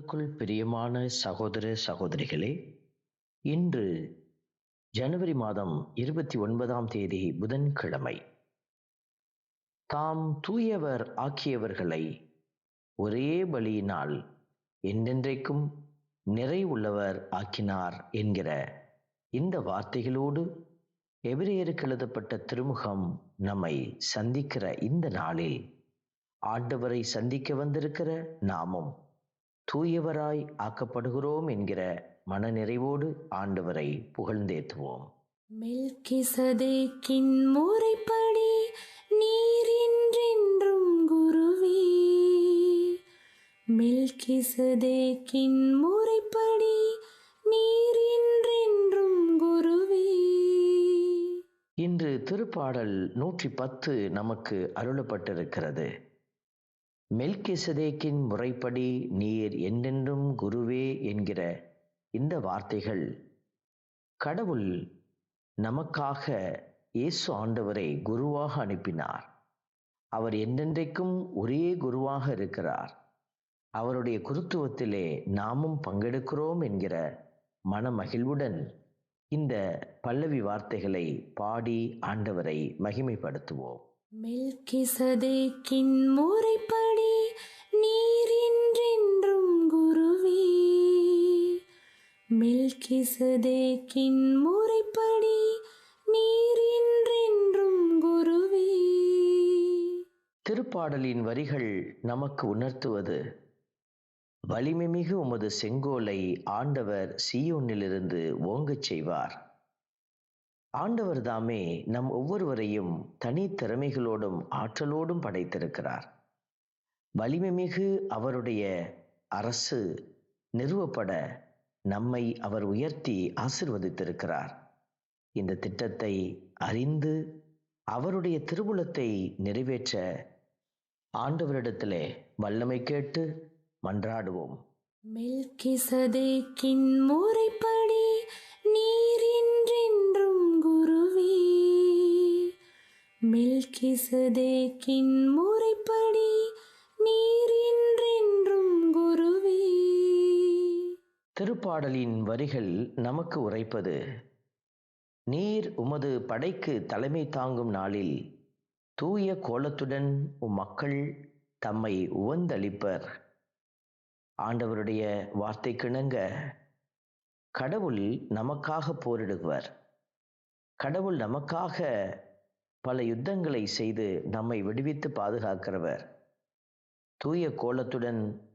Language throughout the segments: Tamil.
கர்த்தருக்குள் பிரியமான சகோதர சகோதரிகளே இன்று ஜனவரி மாதம் இருபத்தி ஒன்பதாம் தேதி புதன்கிழமை. தாம் தூயவர் ஆக்கியவர்களை ஒரே பலியினால் என்றென்றைக்கும் நிறைவுள்ளவர் ஆக்கினார் என்கிற இந்த வார்த்தைகளோடு எபிரேயருக்கு எழுதப்பட்ட திருமுகம் நம்மை சந்திக்கிற இந்த நாளில் ஆண்டவரை சந்திக்க வந்திருக்கிற நாமும் தூயவராய் ஆக்கப்படுகிறோம் என்கிற மனநிறைவோடு ஆண்டவரை புகழ்ந்தேத்துவோம் மெல்கிசதேக்கின் முறைப்படி நீர் என்றென்றும் குருவே. மெல்கிசதேக்கின் முறைப்படி நீர் என்றென்றும் குருவே. இன்று திருப்பாடல் நூற்றி பத்து நமக்கு அருளப்பட்டிருக்கிறது. மெல்கிசதேக்கின் முறைப்படி நீர் என்றென்றும் குருவே என்கிற இந்த வார்த்தைகள் கடவுள் நமக்காக இயேசு ஆண்டவரை குருவாக அனுப்பினார். அவர் என்றென்றைக்கும் ஒரே குருவாக இருக்கிறார். அவருடைய குருத்துவத்திலே நாமும் பங்கெடுக்கிறோம் என்கிற மனமகிழ்வுடன் இந்த பல்லவி வார்த்தைகளை பாடி ஆண்டவரை மகிமைப்படுத்துவோம். மெல்கிசதேக்கின் முறைப்படி மெல்கிசதேக்கின் முறைப்படி நீர் என்றென்றும் குருவே. திருப்பாடலின் வரிகள் நமக்கு உணர்த்துவது. வலிமைமிகு உமது செங்கோலை ஆண்டவர் சீயோனிலிருந்து ஓங்கச் செய்வார். ஆண்டவர் தாமே நம் ஒவ்வொருவரையும் தனித்திறமைகளோடும் ஆற்றலோடும் படைத்திருக்கிறார். வலிமைமிகு அவருடைய அரசு நிறுவப்பட நம்மை அவர் உயர்த்தி ஆசிர்வதித்திருக்கிறார். இந்த திட்டத்தை அறிந்து அவருடைய திருவுளத்தை நிறைவேற்ற ஆண்டவரிடத்திலே வல்லமை கேட்டு மன்றாடுவோம். மெல்கிசதேக்கின் முறைப்படி நீரின்றென்றும் குருவே. மெல்கிசதேக்கின் முறைப்படி திருப்பாடலின் வரிகள் நமக்கு உரைப்பது நீர் உமது படைக்கு தலைமை தாங்கும் நாளில் தூய கோலத்துடன் உம் மக்கள் தம்மை உவந்தளிப்பர் ஆண்டவருடைய வார்த்தை கிணங்க கடவுள் நமக்காக போரிடுவர். கடவுள் நமக்காக பல யுத்தங்களை செய்து நம்மை விடுவித்து பாதுகாக்கிறவர். தூய கோலத்துடன்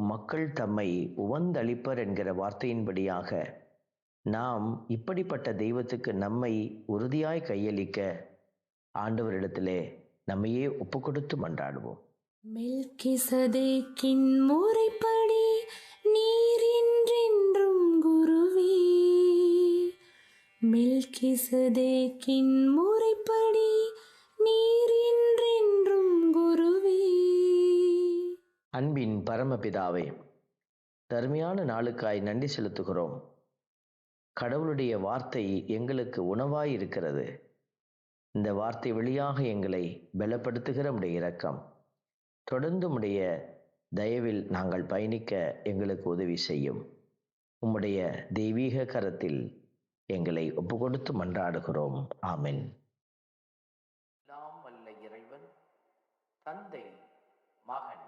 மக்கள் தம்மை உவந்தளிப்பர் என்கிற வார்த்தையின்படியாக நாம் இப்படிப்பட்ட தெய்வத்துக்கு நம்மை உறுதியாய் கையளிக்க ஆண்டவரிடத்திலே நம்மையே ஒப்பு கொடுத்து மன்றாடுவோம். மெல்கிசதேக்கின் முறைப்படி நீரின்றென்றும் குருவே. மெல்கிசதேக்கின் முறைப்படி அன்பின் பரமபிதாவே தருமையான நாளுக்காய் நன்றி செலுத்துகிறோம். கடவுளுடைய வார்த்தை எங்களுக்கு உணவாய் இருக்கிறது இந்த வார்த்தை வழியாக எங்களை பலப்படுத்துகிற உடைய இரக்கம். தொடர்ந்து உடைய தயவில் நாங்கள் பயணிக்க எங்களுக்கு உதவி செய்யும். உம்முடைய தெய்வீக கரத்தில் எங்களை ஒப்புக்கொடுத்து மன்றாடுகிறோம். ஆமின். எல்லாம் வல்ல இறைவன் தந்தை மகன்